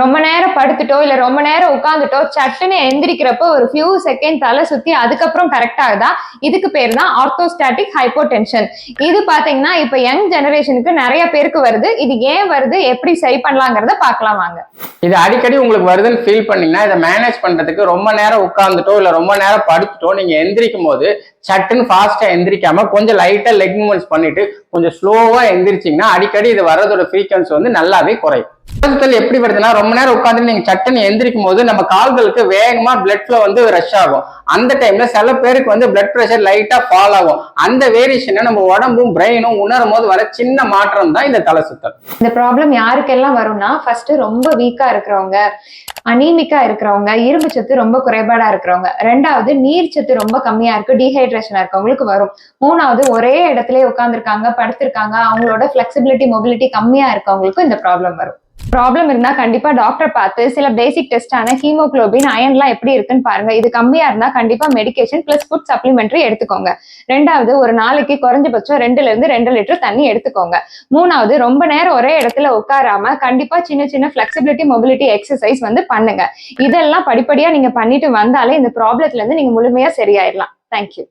ரொம்ப நேரம் படுத்துட்டோ இல்ல ரொம்ப நேரம் உட்காந்துட்டோ சட்டுன்னு எந்திரிக்கிறப்போ ஒரு ஃபியூ செகண்ட் தலை சுத்தி அதுக்கப்புறம் கரெக்ட் ஆகுதா? இதுக்கு பேர் தான் ஆர்த்தோஸ்டாட்டிக் ஹைப்போடென்ஷன் இது பாத்தீங்கன்னா இப்ப யங் ஜெனரேஷனுக்கு நிறைய பேருக்கு வருது. இது ஏன் வருது? எப்படி சரி பண்ணலாங்கிறத பார்க்கலாம் வாங்க. இது அடிக்கடி உங்களுக்கு வருதுன்னு ஃபீல் பண்ணீங்கன்னா இதை மேனேஜ் பண்றதுக்கு ரொம்ப நேரம் உட்காந்துட்டோ இல்ல ரொம்ப நேரம் படுத்துட்டோ நீங்க எந்திரிக்கும் போது சட்டுன்னு ஃபாஸ்டா எந்திரிக்காம கொஞ்சம் லைட்டா லெக் மூவ்மெண்ட்ஸ் பண்ணிட்டு கொஞ்சம் ஸ்லோவா எந்திரிச்சிங்கன்னா அடிக்கடி இது வர்றதோட ஃப்ரீக்வன்சி வந்து நல்லாவே குறையும். படுத்தல் எப்படி வருதுன்னா ரொம்ப நேரம் உட்காந்து நீங்க சட்டுன்னு எந்திரிக்கும் போது நம்ம கால்களுக்கு வேகமா பிளட் ஃப்ளோ வந்து ரஷ் ஆகும். அந்த டைம்ல சில பேருக்கு வந்து பிளட் ப்ரெஷர் லைட்டா ஃபால் ஆகும். அந்த வேரியேஷனை நம்ம உடம்பும் பிரெயினும் உணரும் போது வர சின்ன மாற்றம் தான் இந்த தலை சுத்தல். இந்த ப்ராப்ளம் யாருக்கெல்லாம் வரும்னா ஃபர்ஸ்ட் ரொம்ப வீக்கா இருக்கிறவங்க. அனீமிக்கா இருக்கிறவங்க இரும்பு சத்து ரொம்ப குறைபாடா இருக்கிறவங்க. ரெண்டாவது நீர் சத்து ரொம்ப கம்மியா இருக்கு டீஹைட்ரேஷனா இருக்கவங்களுக்கு வரும். மூணாவது ஒரே இடத்துல உட்காந்துருக்காங்க படுத்திருக்காங்க அவங்களோட ஃபிளெக்சிபிலிட்டி மொபிலிட்டி கம்மியா இருக்கவங்களுக்கும் இந்த ப்ராப்ளம் வரும். ப்ராப்ளம் இருந்தா கண்டிப்பா டாக்டர் பார்த்து சில பேசிக் டெஸ்டான ஹீமோகுளோபின் அயன்லாம் எப்படி இருக்குன்னு பாருங்க. இது கம்மியா இருந்தா கண்டிப்பா மெடிகேஷன் பிளஸ் ஃபுட் சப்ளிமெண்ட்ரி எடுத்துக்கோங்க. ரெண்டாவது ஒரு நாளைக்கு குறைஞ்சபட்சம் ரெண்டுல இருந்து ரெண்டு லிட்டர் தண்ணி எடுத்துக்கோங்க. மூணாவது ரொம்ப நேரம் ஒரே இடத்துல உட்காராம கண்டிப்பா சின்ன சின்ன ஃபிளெக்சிபிலிட்டி மொபிலிட்டி எக்ஸசைஸ் வந்து பண்ணுங்க. இதெல்லாம் படிப்படியா நீங்க பண்ணிட்டு வந்தாலே இந்த ப்ராப்ளத்துல இருந்து நீங்க முழுமையா சரியாயிடலாம் தேங்க்யூ